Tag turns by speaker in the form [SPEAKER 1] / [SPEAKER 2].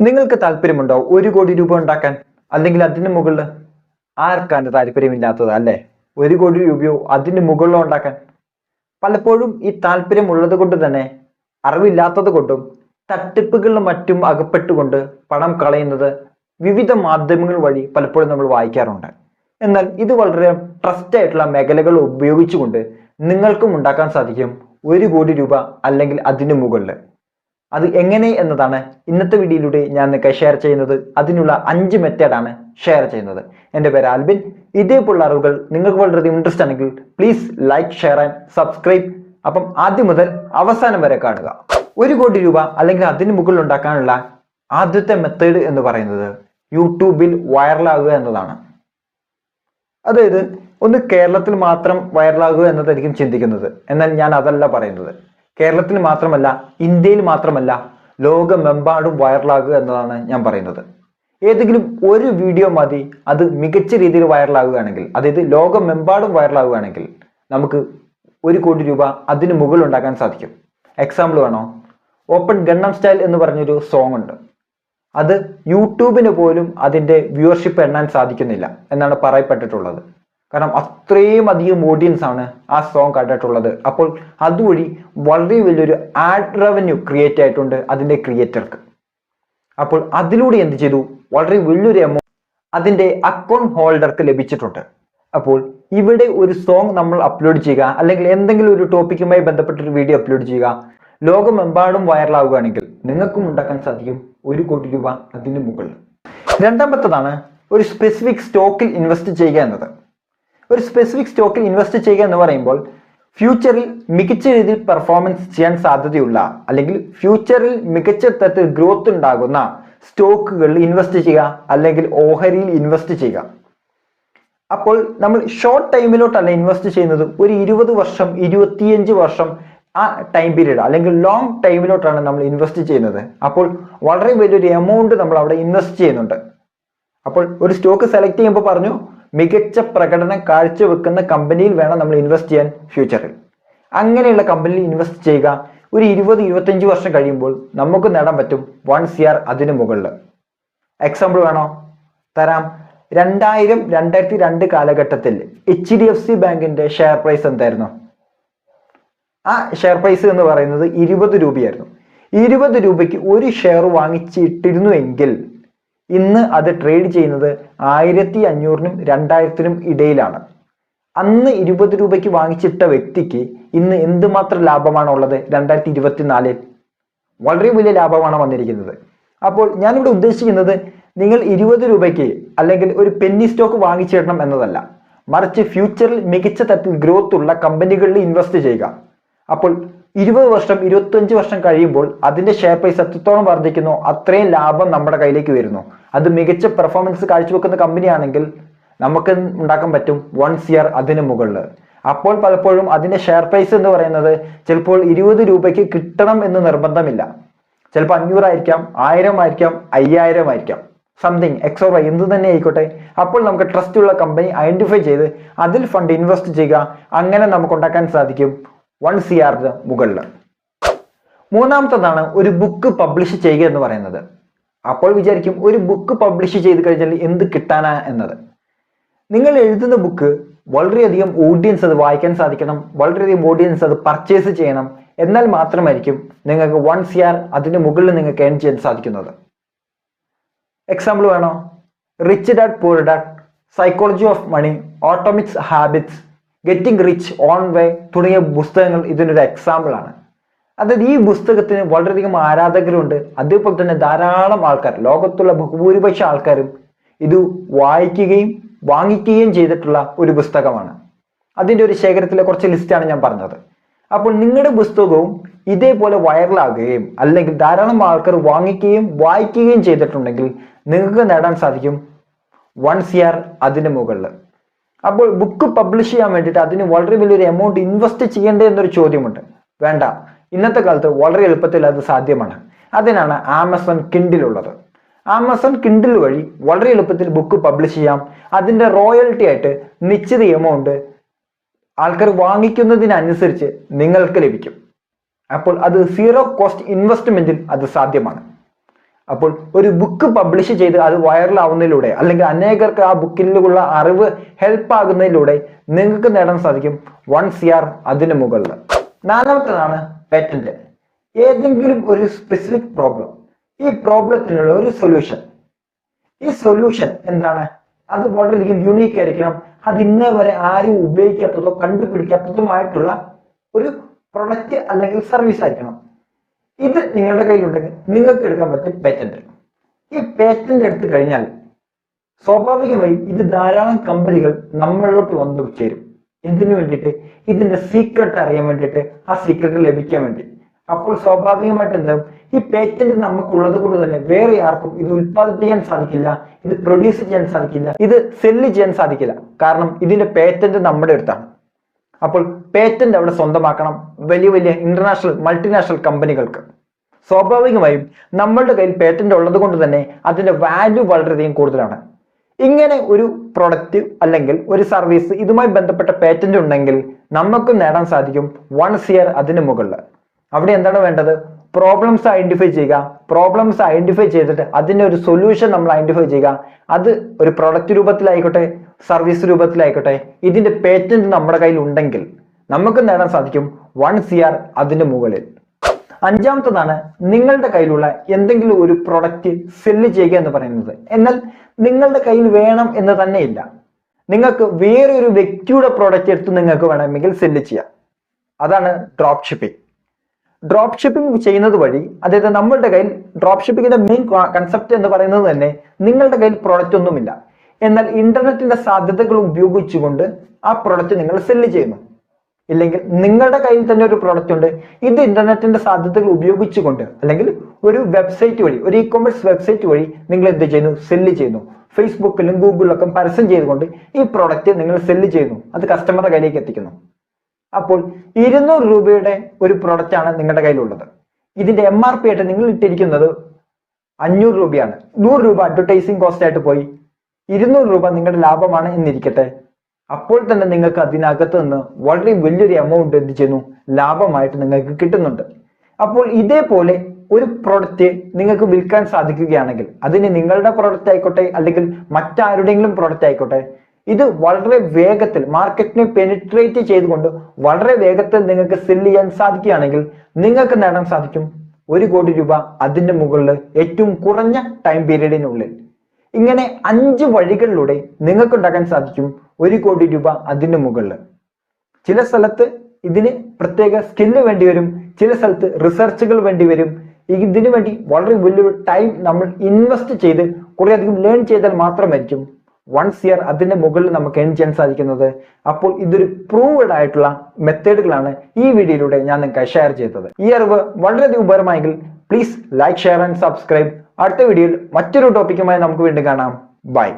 [SPEAKER 1] നിങ്ങൾക്ക് താല്പര്യമുണ്ടോ? ഒരു കോടി രൂപ ഉണ്ടാക്കാൻ അല്ലെങ്കിൽ അതിന് മുകളിൽ ആർക്കാണ് താല്പര്യമില്ലാത്തത് അല്ലേ? ഒരു കോടി രൂപയോ അതിന് മുകളിലോ ഉണ്ടാക്കാൻ പലപ്പോഴും ഈ താല്പര്യമുള്ളത് കൊണ്ട് തന്നെ അറിവില്ലാത്തത് കൊണ്ടും തട്ടിപ്പുകളിലും മറ്റും അകപ്പെട്ടുകൊണ്ട് പണം കളയുന്നത് വിവിധ മാധ്യമങ്ങൾ വഴി പലപ്പോഴും നമ്മൾ വായിക്കാറുണ്ട്. എന്നാൽ ഇത് വളരെ ട്രസ്റ്റ് ആയിട്ടുള്ള മേഖലകൾ ഉപയോഗിച്ചുകൊണ്ട് നിങ്ങൾക്കും ഉണ്ടാക്കാൻ സാധിക്കും ഒരു കോടി രൂപ അല്ലെങ്കിൽ അതിന് മുകളിൽ അത് എങ്ങനെ എന്നതാണ് ഇന്നത്തെ വീഡിയോയിലൂടെ ഞാൻ നിങ്ങൾക്ക് ഷെയർ ചെയ്യുന്നത്. അതിനുള്ള അഞ്ച് മെത്തേഡാണ് ഷെയർ ചെയ്യുന്നത്. എന്റെ പേര് ആൽബിൻ. ഇതേപോലുള്ള അറിവുകൾ നിങ്ങൾക്ക് വളരെയധികം ഇൻട്രസ്റ്റ് ആണെങ്കിൽ please like share and subscribe അപ്പം ആദ്യം മുതൽ അവസാനം വരെ കാണുക. ഒരു കോടി രൂപ അല്ലെങ്കിൽ അതിന് മുകളിൽ ഉണ്ടാക്കാനുള്ള ആദ്യത്തെ മെത്തേഡ് എന്ന് പറയുന്നത് യൂട്യൂബിൽ വൈറലാകുക എന്നതാണ്. അതായത് ഒന്ന് കേരളത്തിൽ മാത്രം വൈറലാകുക എന്നതായിരിക്കും ചിന്തിക്കുന്നത്. എന്നാൽ ഞാൻ അതല്ല പറയുന്നത്. കേരളത്തിൽ മാത്രമല്ല ഇന്ത്യയിൽ മാത്രമല്ല ലോകമെമ്പാടും വൈറലാകുക എന്നതാണ് ഞാൻ പറയുന്നത്. ഏതെങ്കിലും ഒരു വീഡിയോ മതി അത് മികച്ച രീതിയിൽ വൈറലാകുകയാണെങ്കിൽ അതായത് ലോകമെമ്പാടും വൈറലാകുകയാണെങ്കിൽ നമുക്ക് ഒരു കോടി രൂപ അതിന് മുകളിൽ ഉണ്ടാക്കാൻ സാധിക്കും. എക്സാമ്പിൾ വേണോ? ഓപ്പൺ ഗണ്ണം സ്റ്റൈൽ എന്ന് പറഞ്ഞൊരു സോങ് ഉണ്ട്. അത് യൂട്യൂബിന് പോലും അതിന്റെ വ്യൂവർഷിപ്പ് എണ്ണാൻ സാധിക്കുന്നില്ല എന്നാണ് പറയപ്പെട്ടിട്ടുള്ളത്. കാരണം അത്രയും അധികം ഓഡിയൻസ് ആണ് ആ സോങ് കണ്ടിട്ടുള്ളത് അപ്പോൾ അതുവഴി വളരെ വലിയൊരു ആഡ് റവന്യൂ ക്രിയേറ്റ് ആയിട്ടുണ്ട് അതിന്റെ ക്രിയേറ്റർക്ക് അപ്പോൾ അതിലൂടെ എന്ത് ചെയ്തു? വളരെ വലിയൊരു എമൗണ്ട് അതിന്റെ അക്കൗണ്ട് ഹോൾഡർക്ക് ലഭിച്ചിട്ടുണ്ട്. അപ്പോൾ ഇവിടെ ഒരു സോങ് നമ്മൾ അപ്ലോഡ് ചെയ്യുക അല്ലെങ്കിൽ എന്തെങ്കിലും ഒരു ടോപ്പിക്കുമായി ബന്ധപ്പെട്ടൊരു വീഡിയോ അപ്ലോഡ് ചെയ്യുക ലോകമെമ്പാടും വൈറലാവുകയാണെങ്കിൽ നിങ്ങൾക്കും ഉണ്ടാക്കാൻ സാധിക്കും ഒരു കോടി രൂപ അതിന് മുകളിൽ. രണ്ടാമത്തതാണ് ഒരു സ്പെസിഫിക് സ്റ്റോക്കിൽ ഇൻവെസ്റ്റ് ചെയ്യുക എന്നത്. ഒരു സ്പെസിഫിക് സ്റ്റോക്കിൽ ഇൻവെസ്റ്റ് ചെയ്യുക എന്ന് പറയുമ്പോൾ ഫ്യൂച്ചറിൽ മികച്ച രീതിയിൽ പെർഫോമൻസ് ചെയ്യാൻ സാധ്യതയുള്ള അല്ലെങ്കിൽ ഫ്യൂച്ചറിൽ മികച്ച തരത്തിൽ ഗ്രോത്ത് ഉണ്ടാകുന്ന സ്റ്റോക്കുകളിൽ ഇൻവെസ്റ്റ് ചെയ്യുക അല്ലെങ്കിൽ ഓഹരിയിൽ ഇൻവെസ്റ്റ് ചെയ്യുക. അപ്പോൾ നമ്മൾ ഷോർട്ട് ടൈമിലോട്ടല്ല ഇൻവെസ്റ്റ് ചെയ്യുന്നത് ഒരു ഇരുപത് വർഷം ഇരുപത്തിയഞ്ച് വർഷം ആ ടൈം പീരീഡ് അല്ലെങ്കിൽ ലോങ് ടൈമിലോട്ടാണ് നമ്മൾ ഇൻവെസ്റ്റ് ചെയ്യുന്നത്. അപ്പോൾ വളരെ വലിയൊരു എമൗണ്ട് നമ്മൾ അവിടെ ഇൻവെസ്റ്റ് ചെയ്യുന്നുണ്ട്. അപ്പോൾ ഒരു സ്റ്റോക്ക് സെലക്ട് ചെയ്യുമ്പോൾ പറഞ്ഞു മികച്ച പ്രകടനം കാഴ്ചവെക്കുന്ന കമ്പനിയിൽ വേണം നമ്മൾ ഇൻവെസ്റ്റ് ചെയ്യാൻ ഫ്യൂച്ചറിൽ. അങ്ങനെയുള്ള കമ്പനിയിൽ ഇൻവെസ്റ്റ് ചെയ്യുക ഒരു ഇരുപത് ഇരുപത്തഞ്ച് വർഷം കഴിയുമ്പോൾ നമുക്ക് നേടാൻ പറ്റും വൺ സി ആർ അതിനു മുകളിൽ. എക്സാമ്പിൾ വേണോ? തരാം. രണ്ടായിരം രണ്ടായിരത്തി രണ്ട് കാലഘട്ടത്തിൽ എച്ച് ഡി എഫ് സി ബാങ്കിന്റെ ഷെയർ പ്രൈസ് എന്തായിരുന്നു? ആ ഷെയർ പ്രൈസ് എന്ന് പറയുന്നത് ഇരുപത് രൂപയായിരുന്നു. ഇരുപത് രൂപയ്ക്ക് ഒരു ഷെയർ വാങ്ങിച്ചിട്ടിരുന്നു എങ്കിൽ ഇന്ന് അത് ട്രേഡ് ചെയ്യുന്നത് ആയിരത്തി അഞ്ഞൂറിനും രണ്ടായിരത്തിനും ഇടയിലാണ്. അന്ന് ഇരുപത് രൂപയ്ക്ക് വാങ്ങിച്ചിട്ട വ്യക്തിക്ക് ഇന്ന് എന്തുമാത്രം ലാഭമാണ് ഉള്ളത്? രണ്ടായിരത്തി ഇരുപത്തിനാലിൽ വളരെ വലിയ ലാഭമാണ് വന്നിരിക്കുന്നത്. അപ്പോൾ ഞാനിവിടെ ഉദ്ദേശിക്കുന്നത് നിങ്ങൾ ഇരുപത് രൂപയ്ക്ക് അല്ലെങ്കിൽ ഒരു പെന്നി സ്റ്റോക്ക് വാങ്ങിച്ചിടണം എന്നതല്ല. മറിച്ച് ഫ്യൂച്ചറിൽ മികച്ച തരത്തിൽ ഗ്രോത്ത് ഉള്ള കമ്പനികളിൽ ഇൻവെസ്റ്റ് ചെയ്യുക. അപ്പോൾ ഇരുപത് വർഷം ഇരുപത്തഞ്ച് വർഷം കഴിയുമ്പോൾ അതിന്റെ ഷെയർ പ്രൈസ് എത്രത്തോളം വർദ്ധിക്കുന്നു അത്രയും ലാഭം നമ്മുടെ കയ്യിലേക്ക് വരുന്നു. അത് മികച്ച പെർഫോമൻസ് കാഴ്ചവെക്കുന്ന കമ്പനിയാണെങ്കിൽ നമുക്ക് ഉണ്ടാക്കാൻ പറ്റും വൺ ഇയർ അതിന് മുകളിൽ. അപ്പോൾ പലപ്പോഴും അതിന്റെ ഷെയർ പ്രൈസ് എന്ന് പറയുന്നത് ചിലപ്പോൾ ഇരുപത് രൂപയ്ക്ക് കിട്ടണം എന്ന് നിർബന്ധമില്ല. ചിലപ്പോൾ അഞ്ഞൂറായിരിക്കാം ആയിരം ആയിരിക്കാം അയ്യായിരം ആയിരിക്കാം. സംതിങ് എക്സോ വൈ എന്ത് തന്നെ ആയിക്കോട്ടെ. അപ്പോൾ നമുക്ക് ട്രസ്റ്റ് ഉള്ള കമ്പനി ഐഡന്റിഫൈ ചെയ്ത് അതിൽ ഫണ്ട് ഇൻവെസ്റ്റ് ചെയ്യുക. അങ്ങനെ നമുക്ക് ഉണ്ടാക്കാൻ സാധിക്കും. വൺ സി ആറിന് മുകളിൽ മൂന്നാമത്തതാണ് ഒരു ബുക്ക് പബ്ലിഷ് ചെയ്യുക എന്ന് പറയുന്നത്. അപ്പോൾ വിചാരിക്കും ഒരു ബുക്ക് പബ്ലിഷ് ചെയ്ത് കഴിഞ്ഞാൽ എന്ത് കിട്ടാനാ എന്നത്. നിങ്ങൾ എഴുതുന്ന ബുക്ക് വളരെയധികം ഓഡിയൻസ് അത് വായിക്കാൻ സാധിക്കണം വളരെയധികം ഓഡിയൻസ് അത് പർച്ചേസ് ചെയ്യണം. എന്നാൽ മാത്രമായിരിക്കും നിങ്ങൾക്ക് വൺ സി ആർ അതിന്റെ മുകളിൽ നിങ്ങൾക്ക് ഏൺ ചെയ്യാൻ സാധിക്കുന്നത്. എക്സാമ്പിൾ വേണോ? Rich dad poor dad psychology of money atomic habits getting rich on way തുടങ്ങിയ പുസ്തകങ്ങൾ ഇതിനൊരു എക്സാമ്പിൾ ആണ്. അതായത് ഈ പുസ്തകത്തിന് വളരെയധികം ആരാധകരുണ്ട്. അതേപോലെ തന്നെ ധാരാളം ആൾക്കാർ ലോകത്തുള്ള ബഹുഭൂരിപക്ഷ ആൾക്കാരും ഇത് വായിക്കുകയും വാങ്ങിക്കുകയും ചെയ്തിട്ടുള്ള ഒരു പുസ്തകമാണ്. അതിന്റെ ഒരു ശേഖരത്തിലെ കുറച്ച് ലിസ്റ്റാണ് ഞാൻ പറഞ്ഞത്. അപ്പോൾ നിങ്ങളുടെ പുസ്തകവും ഇതേപോലെ വൈറലാകുകയും അല്ലെങ്കിൽ ധാരാളം ആൾക്കാർ വാങ്ങിക്കുകയും വായിക്കുകയും ചെയ്തിട്ടുണ്ടെങ്കിൽ നിങ്ങൾക്ക് നേടാൻ സാധിക്കും വൺ ഇയർ അതിന് മുകളിൽ അപ്പോൾ ബുക്ക് പബ്ലിഷ് ചെയ്യാൻ വേണ്ടിയിട്ട് അതിന് വളരെ വലിയൊരു എമൗണ്ട് ഇൻവെസ്റ്റ് ചെയ്യേണ്ടേ എന്നൊരു ചോദ്യമുണ്ട്. വേണ്ട. ഇന്നത്തെ കാലത്ത് വളരെ എളുപ്പത്തിൽ അത് സാധ്യമാണ്. അതിനാണ് ആമസോൺ കിൻഡിൽ ഉള്ളത് ആമസോൺ കിൻഡിൽ വഴി വളരെ എളുപ്പത്തിൽ ബുക്ക് പബ്ലിഷ് ചെയ്യാം. അതിന്റെ റോയൽറ്റി ആയിട്ട് നിശ്ചിത എമൗണ്ട് ആൾക്കാർ വാങ്ങിക്കുന്നതിനനുസരിച്ച് നിങ്ങൾക്ക് ലഭിക്കും. അപ്പോൾ അത് സീറോ കോസ്റ്റ് ഇൻവെസ്റ്റ്മെന്റിൽ അത് സാധ്യമാണ്. അപ്പോൾ ഒരു ബുക്ക് പബ്ലിഷ് ചെയ്ത് അത് വൈറലാവുന്നതിലൂടെ അല്ലെങ്കിൽ അനേകർക്ക് ആ ബുക്കിലുള്ള അറിവ് ഹെൽപ്പ് ആകുന്നതിലൂടെ നിങ്ങൾക്ക് നേടാൻ സാധിക്കും വൺ സി ആർ അതിന് മുകളിൽ നാലാമത്തേതാണ് പേറ്റന്റ് ഏതെങ്കിലും ഒരു സ്പെസിഫിക് പ്രോബ്ലം ഈ പ്രോബ്ലത്തിനുള്ള ഒരു സൊല്യൂഷൻ ഈ സൊല്യൂഷൻ എന്താണ്? അത് വളരെയധികം യുണീക്ക് ആയിരിക്കണം. അത് ഇന്നേ വരെ ആരും ഉപയോഗിക്കാത്തതോ കണ്ടുപിടിക്കാത്തതുമായിട്ടുള്ള ഒരു പ്രൊഡക്റ്റ് അല്ലെങ്കിൽ സർവീസ് ആയിരിക്കണം. ഇത് നിങ്ങളുടെ കയ്യിലുണ്ടെങ്കിൽ നിങ്ങൾക്ക് എടുക്കാൻ പറ്റും പേറ്റന്റ് ഈ പേറ്റന്റ് എടുത്തു കഴിഞ്ഞാൽ സ്വാഭാവികമായും ഇത് ധാരാളം കമ്പനികൾ നമ്മളിലോട്ട് വന്നു ചേരും. എന്തിനു വേണ്ടിയിട്ട്? ഇതിന്റെ സീക്രട്ട് അറിയാൻ വേണ്ടിയിട്ട് ആ സീക്രട്ട് ലഭിക്കാൻ വേണ്ടി. അപ്പോൾ സ്വാഭാവികമായിട്ട് എന്താകും ഈ പേറ്റന്റ് നമുക്കുള്ളത് കൊണ്ട് തന്നെ വേറെ ആർക്കും ഇത് ഉത്പാദിപ്പിക്കാൻ സാധിക്കില്ല ഇത് പ്രൊഡ്യൂസ് ചെയ്യാൻ സാധിക്കില്ല ഇത് സെല്ല് ചെയ്യാൻ സാധിക്കില്ല. കാരണം ഇതിന്റെ പേറ്റന്റ് നമ്മുടെ അടുത്താണ്. അപ്പോൾ പേറ്റന്റ് അവിടെ സ്വന്തമാക്കണം. വലിയ വലിയ ഇന്റർനാഷണൽ മൾട്ടിനാഷണൽ കമ്പനികൾക്ക്. സ്വാഭാവികമായും നമ്മളുടെ കയ്യിൽ പേറ്റന്റ് ഉള്ളത് കൊണ്ട് തന്നെ അതിന്റെ വാല്യൂ വളരെയധികം കൂടുതലാണ്. ഇങ്ങനെ ഒരു പ്രൊഡക്റ്റ് അല്ലെങ്കിൽ ഒരു സർവീസ് ഇതുമായി ബന്ധപ്പെട്ട പേറ്റന്റ് ഉണ്ടെങ്കിൽ നമുക്ക് നേടാൻ സാധിക്കും വൺസ് ഇയർ അതിന് മുകളിൽ. അവിടെ എന്താണ് വേണ്ടത്? പ്രോബ്ലംസ് ഐഡന്റിഫൈ ചെയ്യുക. പ്രോബ്ലംസ് ഐഡന്റിഫൈ ചെയ്തിട്ട് അതിന്റെ ഒരു സൊല്യൂഷൻ നമ്മൾ ഐഡന്റിഫൈ ചെയ്യുക. അത് ഒരു പ്രൊഡക്റ്റ് രൂപത്തിലായിക്കോട്ടെ സർവീസ് രൂപത്തിലായിക്കോട്ടെ ഇതിന്റെ പേറ്റന്റ് നമ്മുടെ കയ്യിൽ ഉണ്ടെങ്കിൽ. നമുക്ക് നേടാൻ സാധിക്കും വൺ സി ആർ അതിന് മുകളിൽ. അഞ്ചാമത്തതാണ് നിങ്ങളുടെ കയ്യിലുള്ള എന്തെങ്കിലും ഒരു പ്രൊഡക്റ്റ് സെല്ല് ചെയ്യുക എന്ന് പറയുന്നത്. എന്നാൽ നിങ്ങളുടെ കയ്യിൽ വേണം എന്ന് തന്നെയില്ല. നിങ്ങൾക്ക് വേറൊരു വ്യക്തിയുടെ പ്രോഡക്റ്റ് എടുത്ത് നിങ്ങൾക്ക് വേണമെങ്കിൽ സെല്ല് ചെയ്യാം. അതാണ് ഡ്രോപ്പ് ഷിപ്പിംഗ് ഡ്രോപ്പ് ഷിപ്പിംഗ് ചെയ്യുന്നത് വഴി അതായത് നമ്മളുടെ കയ്യിൽ ഡ്രോപ്പ് ഷിപ്പിങ്ങിന്റെ മെയിൻ കൺസെപ്റ്റ് എന്ന് പറയുന്നത് തന്നെ നിങ്ങളുടെ കയ്യിൽ പ്രോഡക്റ്റ് ഒന്നുമില്ല. എന്നാൽ ഇന്റർനെറ്റിന്റെ സാധ്യതകൾ ഉപയോഗിച്ചുകൊണ്ട് ആ പ്രോഡക്റ്റ് നിങ്ങൾ സെല്ല് ചെയ്യുന്നു. ഇല്ലെങ്കിൽ നിങ്ങളുടെ കയ്യിൽ തന്നെ ഒരു പ്രോഡക്റ്റ് ഉണ്ട്. ഇത് ഇന്റർനെറ്റിന്റെ സാധ്യതകൾ ഉപയോഗിച്ചുകൊണ്ട് അല്ലെങ്കിൽ ഒരു വെബ്സൈറ്റ് വഴി ഒരു ഇ കോമേഴ്സ് വെബ്സൈറ്റ് വഴി നിങ്ങൾ എന്ത് ചെയ്യുന്നു? സെല്ല് ചെയ്യുന്നു. ഫേസ്ബുക്കിലും ഗൂഗിളിലൊക്കെ പരസ്യം ചെയ്തുകൊണ്ട് ഈ പ്രോഡക്റ്റ് നിങ്ങൾ സെല്ല് ചെയ്യുന്നു. അത് കസ്റ്റമറുടെ കയ്യിലേക്ക് എത്തിക്കുന്നു. അപ്പോൾ ഇരുന്നൂറ് രൂപയുടെ ഒരു പ്രോഡക്റ്റ് ആണ് നിങ്ങളുടെ കയ്യിലുള്ളത്. ഇതിന്റെ എം ആർ പി ആയിട്ട് നിങ്ങൾ ഇട്ടിരിക്കുന്നത് അഞ്ഞൂറ് രൂപയാണ്. നൂറ് രൂപ അഡ്വർടൈസിങ് കോസ്റ്റ് ആയിട്ട് പോയി. ഇരുന്നൂറ് രൂപ നിങ്ങളുടെ ലാഭമാണ് എന്നിരിക്കട്ടെ. അപ്പോൾ തന്നെ നിങ്ങൾക്ക് അതിനകത്ത് നിന്ന് വളരെ വലിയൊരു എമൗണ്ട് എന്ത് ചെയ്യുന്നു? ലാഭമായിട്ട് നിങ്ങൾക്ക് കിട്ടുന്നുണ്ട്. അപ്പോൾ ഇതേപോലെ ഒരു പ്രോഡക്റ്റ് നിങ്ങൾക്ക് വിൽക്കാൻ സാധിക്കുകയാണെങ്കിൽ അതിന് നിങ്ങളുടെ പ്രോഡക്റ്റ് ആയിക്കോട്ടെ അല്ലെങ്കിൽ മറ്റാരുടെയെങ്കിലും പ്രോഡക്റ്റ് ആയിക്കോട്ടെ ഇത് വളരെ വേഗത്തിൽ മാർക്കറ്റിനെ പെനിട്രേറ്റ് ചെയ്തുകൊണ്ട് വളരെ വേഗത്തിൽ നിങ്ങൾക്ക് സെൽ ചെയ്യാൻ സാധിക്കുകയാണെങ്കിൽ നിങ്ങൾക്ക് നേടാൻ സാധിക്കും ഒരു കോടി രൂപ അതിന്റെ മുകളിൽ ഏറ്റവും കുറഞ്ഞ ടൈം പീരീഡിനുള്ളിൽ ഇങ്ങനെ അഞ്ച് വഴികളിലൂടെ നിങ്ങൾക്ക് ഉണ്ടാക്കാൻ സാധിക്കും ഒരു കോടി രൂപ അതിന് മുകളിൽ. ചില സ്ഥലത്ത് ഇതിന് പ്രത്യേക സ്കില്ല് വേണ്ടി വരും ചില സ്ഥലത്ത് റിസർച്ചുകൾ വേണ്ടി വരും. ഇതിനു വേണ്ടി വളരെ വലിയൊരു ടൈം നമ്മൾ ഇൻവെസ്റ്റ് ചെയ്ത് കുറേയധികം ലേൺ ചെയ്താൽ മാത്രമായിരിക്കും വൺസ് ഇയർ അതിന്റെ മുകളിൽ നമുക്ക് ഏൺ ചെയ്യാൻ സാധിക്കുന്നത്. അപ്പോൾ ഇതൊരു പ്രൂവഡ് ആയിട്ടുള്ള മെത്തേഡുകളാണ് ഈ വീഡിയോയിലൂടെ ഞാൻ നിങ്ങൾക്ക് ഷെയർ ചെയ്തത്. ഈ അറിവ് വളരെയധികം ഉപകരമായെങ്കിൽ please like share and subscribe അടുത്ത വീഡിയോയിൽ മറ്റൊരു ടോപ്പിക്കുമായി നമുക്ക് വീണ്ടും കാണാം. ബൈ